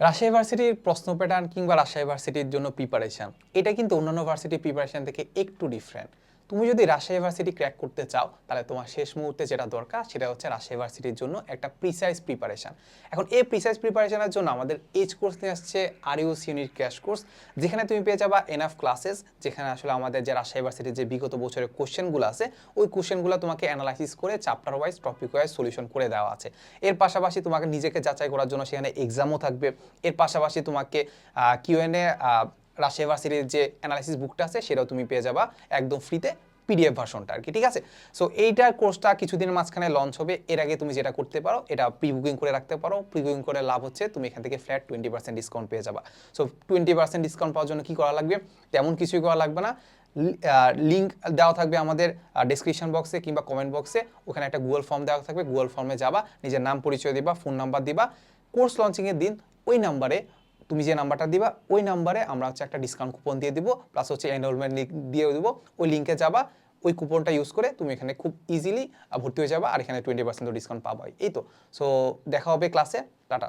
রাজশাহী ভার্সিটির প্রশ্ন প্যাটার্ন কিংবা রাজশাহী ভার্সিটির জন্য প্রিপারেশান এটা কিন্তু অন্যান্য ভার্সিটির প্রিপারেশান থেকে একটু ডিফারেন্ট তুমি যদি রাজশাহী ভার্সিটি ক্র্যাক করতে চাও, তাহলে তোমার শেষ মুহূর্তে যেটা দরকার, সেটা হচ্ছে রাজশাহী ভার্সিটির জন্য একটা প্রিসাইজ প্রিপারেশন এখন এই প্রিসাইজ প্রিপারেশনের জন্য আমাদের এইচ কোর্স নিয়ে আসছে আরইউস ইউনিট ক্র্যাশ কোর্স যেখানে তুমি পেয়ে যাবা এনাফ ক্লাসেস যেখানে আসলে আমাদের যে রাজশাহী ভার্সিটির যে বিগত বছরের কোশ্চেনগুলো আছে, ওই কোশ্চেনগুলো তোমাকে অ্যানালাইসিস করে chapter wise topic wise solution করে দেওয়া আছে। এর পাশাপাশি তোমাকে নিজেকে যাচাই করার জন্য সেখানে এক্সামও থাকবে। এর পাশাপাশি তোমাকে কিউএনএ রাজশাহী ভার্সিটির যে অ্যানালাইসিস বুকটা আছে, সেটাও তুমি পেয়ে যাবা একদম ফ্রিতে পিডিএফ ভার্সনটা আর কি, ঠিক আছে? সো এইটার কোর্সটা কিছুদিনের মাঝখানে লঞ্চ হবে, এর আগে তুমি যেটা করতে পারো, এটা প্রি বুকিং করে রাখতে পারো প্রি বুকিং করে লাভ হচ্ছে, তুমি এখান থেকে ফ্ল্যাট টোয়েন্টি পার্সেন্ট ডিসকাউন্ট পেয়ে যাবা। সো টোয়েন্টি পার্সেন্ট ডিসকাউন্ট পাওয়ার জন্য কী করা লাগবে? তেমন কিছুই করা লাগবে না। লিঙ্ক দেওয়া থাকবে আমাদের ডিসক্রিপশন বক্সে কিংবা কমেন্ট বক্সে ওখানে একটা গুগল ফর্ম দেওয়া থাকবে গুগল ফর্মে যাবা, নিজের নাম পরিচয় দিবা ফোন নাম্বার দিবা। কোর্স লঞ্চিংয়ের দিন ওই নাম্বারে তুমি যে নাম্বারটা দিবা, ওই নাম্বারে আমরা হচ্ছে একটা ডিসকাউন্ট কুপন দিয়ে দিব প্লাস হচ্ছে এনরোলমেন্ট লিঙ্ক দিয়ে দেবো। ওই লিঙ্কে যাবা, ওই কুপনটা ইউজ করে তুমি এখানে খুব ইজিলি ভর্তি হয়ে যাবা, আর এখানে টোয়েন্টি পার্সেন্ট ডিসকাউন্ট পাবাই। এই তো। সো দেখা হবে ক্লাসে টাটা।